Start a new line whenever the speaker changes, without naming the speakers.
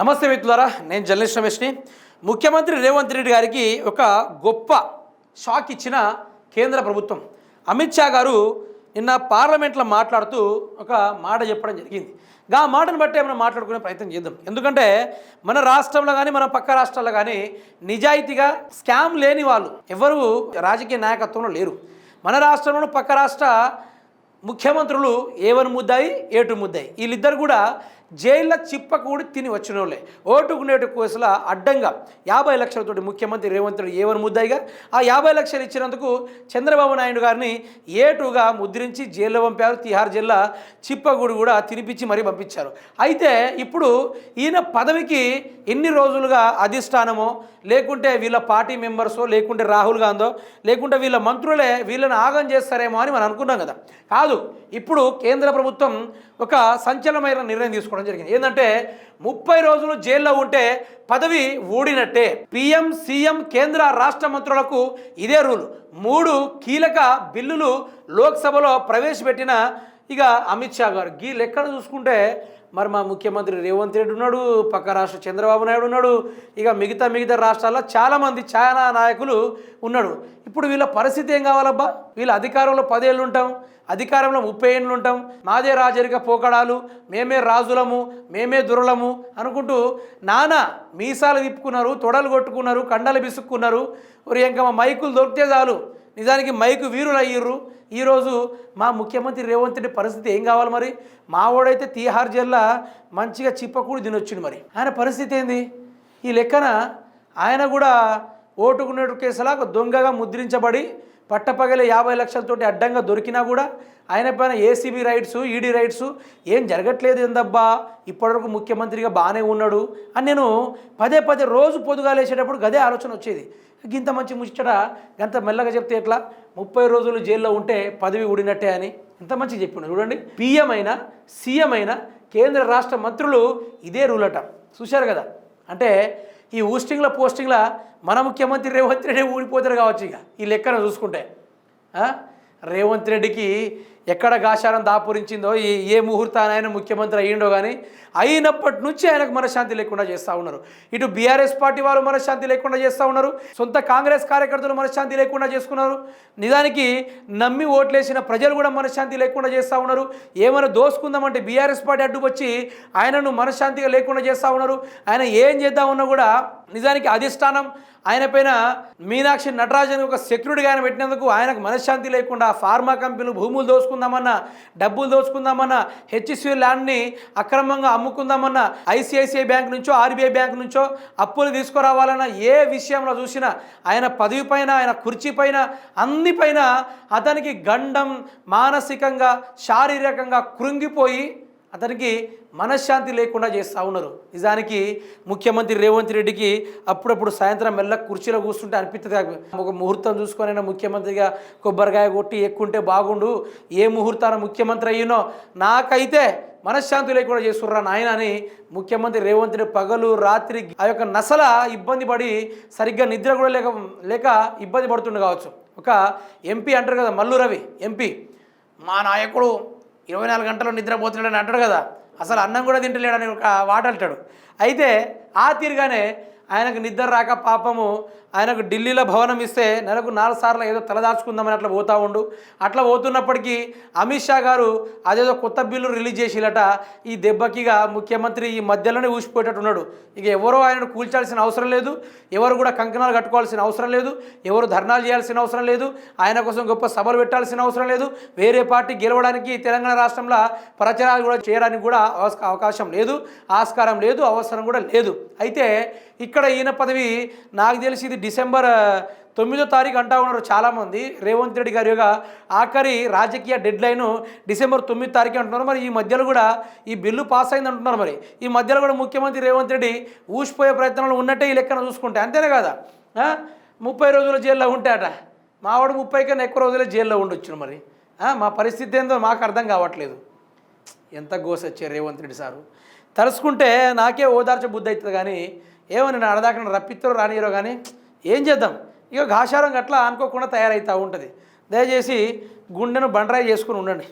నమస్తే మిత్రులారా నేను జర్నలిస్ట్ రమేష్ని. ముఖ్యమంత్రి రేవంత్ రెడ్డి గారికి ఒక గొప్ప షాక్ ఇచ్చిన కేంద్ర ప్రభుత్వం. అమిత్ షా గారు నిన్న పార్లమెంట్లో మాట్లాడుతూ ఒక మాట చెప్పడం జరిగింది. ఆ మాటను బట్టి మనం మాట్లాడుకునే ప్రయత్నం చేద్దాం. ఎందుకంటే మన రాష్ట్రంలో కానీ మన పక్క రాష్ట్రాల్లో కానీ నిజాయితీగా స్కామ్ లేని వాళ్ళు ఎవరు రాజకీయ నాయకత్వంలో లేరు. మన రాష్ట్రంలోనూ పక్క రాష్ట్ర ముఖ్యమంత్రులు ఏవని ముద్దాయి ఏటు ముద్దాయి. వీళ్ళిద్దరు కూడా జైల్లో చిప్పకూడి తిని వచ్చినోళ్ళే. వాళ్ళే ఓటుకునేటు కోసల అడ్డంగా యాభై లక్షలతోటి ముఖ్యమంత్రి రేవంత్ రెడ్డి ఏవని ముద్దాయిగా? ఆ యాభై లక్షలు ఇచ్చినందుకు చంద్రబాబు నాయుడు గారిని ఏటుగా ముద్రించి జైల్లో పంపారు. తిహార్ జిల్లా చిప్పగూడు కూడా తినిపించి మరీ పంపించారు. అయితే ఇప్పుడు ఈయన పదవికి ఎన్ని రోజులుగా అధిష్టానమో లేకుంటే వీళ్ళ పార్టీ మెంబర్సో లేకుంటే రాహుల్ గాంధో లేకుంటే వీళ్ళ మంత్రులే వీళ్ళని ఆగం చేస్తారేమో అని మనం అనుకున్నాం కదా. కాదు ఇప్పుడు కేంద్ర ప్రభుత్వం ఒక సంచలనమైన నిర్ణయం తీసుకోవడం జరిగింది. ఏంటంటే ముప్పై రోజులు జైల్లో ఉంటే పదవి ఊడినట్టే. పిఎం సీఎం కేంద్ర రాష్ట్ర మంత్రులకు ఇదే రూల్. మూడు కీలక బిల్లులు లోక్సభలో ప్రవేశపెట్టిన ఇక అమిత్ షా గారు గీ లెక్కన చూసుకుంటే మరి మా ముఖ్యమంత్రి రేవంత్ రెడ్డి ఉన్నాడు పక్క రాష్ట్ర చంద్రబాబు నాయుడు ఉన్నాడు ఇక మిగతా మిగతా రాష్ట్రాల్లో చాలామంది చాలా నాయకులు ఉన్నాడు. ఇప్పుడు వీళ్ళ పరిస్థితి ఏం కావాలబ్బా? వీళ్ళ అధికారంలో పదేళ్ళు ఉంటాం అధికారంలో ముప్పై ఏళ్ళు ఉంటాం మాదే రాజరిక పోకడాలు మేమే రాజులము మేమే దురలము అనుకుంటూ నానా మీసాలు తిప్పుకున్నారు తొడలు కొట్టుకున్నారు కండలు బిసుక్కున్నారు మరి ఇంకా మా మైకులు దొరికితే చాలు. నిజానికి మైకు వీరులు అయ్యిర్రు ఈరోజు మా ముఖ్యమంత్రి రేవంత్ రెడ్డి పరిస్థితి ఏం కావాలి మరి? మావోడైతే తీహార్ జిల్లా మంచిగా చిప్పకూడి తినొచ్చిండు మరి. ఆయన పరిస్థితి ఏంది? ఈ లెక్కన ఆయన కూడా ఓటుకునేటు కేసులాగా దొంగగా ముద్రించబడి పట్టపగలే యాభై లక్షలతోటి అడ్డంగా దొరికినా కూడా ఆయన పైన ఏసీబీ రైట్స్ ఈడీ రైట్స్ ఏం జరగట్లేదు ఏందబ్బా? ఇప్పటివరకు ముఖ్యమంత్రిగా బాగానే ఉన్నాడు. అని నేను పదే పదే రోజు పొదుగా లేచేటప్పుడు గదే ఆలోచన వచ్చేది. ఇంత మంచి ముచ్చట గంత మెల్లగా చెప్తే ఎట్లా? ముప్పై రోజులు జైల్లో ఉంటే పదవి ఊడినట్టే అని ఇంత మంచిగా చెప్పిండు చూడండి పిఎం అయినా సీఎం అయినా కేంద్ర రాష్ట్ర మంత్రులు ఇదే రూల్ అట చూశారు కదా? అంటే ఈ ఊస్టింగ్ల పోస్టింగ్ల మన ముఖ్యమంత్రి రేవంత్ రెడ్డి ఊడిపోతారు కావచ్చు ఇక. ఈ లెక్కన చూసుకుంటే. రేవంత్ రెడ్డికి ఎక్కడ గాశారం దాపురించిందో ఏ ఏ ముహూర్తాన్ని ఆయన ముఖ్యమంత్రి అయ్యిండో కానీ అయినప్పటి నుంచి ఆయనకు మనశ్శాంతి లేకుండా చేస్తూ ఉన్నారు. ఇటు బీఆర్ఎస్ పార్టీ వాళ్ళు మనశ్శాంతి లేకుండా చేస్తూ ఉన్నారు. సొంత కాంగ్రెస్ కార్యకర్తలు మనశ్శాంతి లేకుండా చేసుకున్నారు. నిజానికి నమ్మి ఓట్లేసిన ప్రజలు కూడా మనశ్శాంతి లేకుండా చేస్తూ ఉన్నారు. ఏమైనా దోసుకుందామంటే బీఆర్ఎస్ పార్టీ అడ్డుకొచ్చి ఆయనను మనశ్శాంతిగా లేకుండా చేస్తూ ఉన్నారు. ఆయన ఏం చేద్దామన్నా కూడా నిజానికి అధిష్టానం ఆయన పైన మీనాక్షి నటరాజన్ ఒక సెక్యూరిటీగా ఆయన పెట్టినందుకు ఆయనకు మనశ్శాంతి లేకుండా ఫార్మా కంపెనీలు భూములు దోచుకుందామన్నా డబ్బులు దోచుకుందామన్నా హెచ్సి ల్యాండ్ని అక్రమంగా అమ్ముకుందామన్నా ఐసిఐసిఐ బ్యాంక్ నుంచో ఆర్బీఐ బ్యాంక్ నుంచో అప్పులు తీసుకురావాలన్న ఏ విషయంలో చూసినా ఆయన పదవి పైన ఆయన కుర్చీ పైన అన్ని పైన అతనికి గండం మానసికంగా శారీరకంగా కృంగిపోయి అతనికి మనశ్శాంతి లేకుండా చేస్తూ ఉన్నారు. నిజానికి ముఖ్యమంత్రి రేవంత్ రెడ్డికి అప్పుడప్పుడు సాయంత్రం మెల్ల కుర్చీలో కూర్చుంటే అనిపిస్తుంది ఒక ముహూర్తం చూసుకొని ముఖ్యమంత్రిగా కొబ్బరికాయ కొట్టి ఎక్కుంటే బాగుండు. ఏ ముహూర్తాన ముఖ్యమంత్రి అయ్యినో నాకైతే మనశ్శాంతి లేకుండా చేస్తుర్రా నాయన అని ముఖ్యమంత్రి రేవంత్ రెడ్డి పగలు రాత్రి ఆ యొక్క నసల ఇబ్బంది పడి సరిగ్గా నిద్ర కూడా లేక లేక ఇబ్బంది పడుతుండే కావచ్చు. ఒక ఎంపీ అంటారు కదా మల్లు రవి ఎంపీ. మా నాయకుడు ఇరవై నాలుగు గంటలు నిద్రపోతున్నాడని అంటాడు కదా. అసలు అన్నం కూడా తింటలేడని ఒక వాట అంటాడు. అయితే ఆ తీరుగానే ఆయనకు నిద్ర రాక పాపము ఆయనకు ఢిల్లీలో భవనం ఇస్తే నెలకు నాలుగు సార్లు ఏదో తలదాచుకుందామని అట్లా పోతా ఉండు. అట్లా పోతున్నప్పటికీ అమిత్ షా గారు అదేదో కొత్త బిల్లు రిలీజ్ చేసిలట ఈ దెబ్బకిగా ముఖ్యమంత్రి ఈ మధ్యలోనే ఊసిపోయేటట్టు ఉన్నాడు. ఇక ఎవరో ఆయనను కూల్చాల్సిన అవసరం లేదు. ఎవరు కూడా కంకణాలు కట్టుకోవాల్సిన అవసరం లేదు. ఎవరు ధర్నాలు చేయాల్సిన అవసరం లేదు. ఆయన కోసం గొప్ప సభలు పెట్టాల్సిన అవసరం లేదు. వేరే పార్టీ గెలవడానికి తెలంగాణ రాష్ట్రంలో ప్రచారాలు కూడా చేయడానికి కూడా అవకాశం లేదు. ఆస్కారం లేదు. అవసరం కూడా లేదు. అయితే ఇక్కడ ఈయన పదవి నాకు తెలిసి ఇది డిసెంబర్ తొమ్మిదో తారీఖు అంటా ఉన్నారు చాలామంది. రేవంత్ రెడ్డి గారి యొక్క ఆఖరి రాజకీయ డెడ్ లైన్ డిసెంబర్ తొమ్మిది తారీఖు అంటున్నారు. మరి ఈ మధ్యలో కూడా ఈ బిల్లు పాస్ అయింది అంటున్నారు మరి. ఈ మధ్యలో కూడా ముఖ్యమంత్రి రేవంత్ రెడ్డి ఊసిపోయే ప్రయత్నంలో ఉన్నట్టే ఈ లెక్కన చూసుకుంటే అంతేనే కదా? ముప్పై రోజుల జైల్లో ఉంటే అట. మావాడు ముప్పై కన్నా ఎక్కువ రోజులే జైల్లో ఉండొచ్చు మరి. మా పరిస్థితి ఏందో మాకు అర్థం కావట్లేదు. ఎంత గోసొచ్చారు రేవంత్ రెడ్డి సారు. తలుసుకుంటే నాకే ఓదార్చ బుద్ధి అవుతుంది కానీ ఏమో నేను అడదాకా రప్పిత్తరో రానియరో కానీ ఏం చేద్దాం? ఇక ఘాషారం గట్లా అనుకోకుండా తయారవుతూ ఉంటుంది. దయచేసి గుండెను బండరాయి చేసుకుని ఉండండి.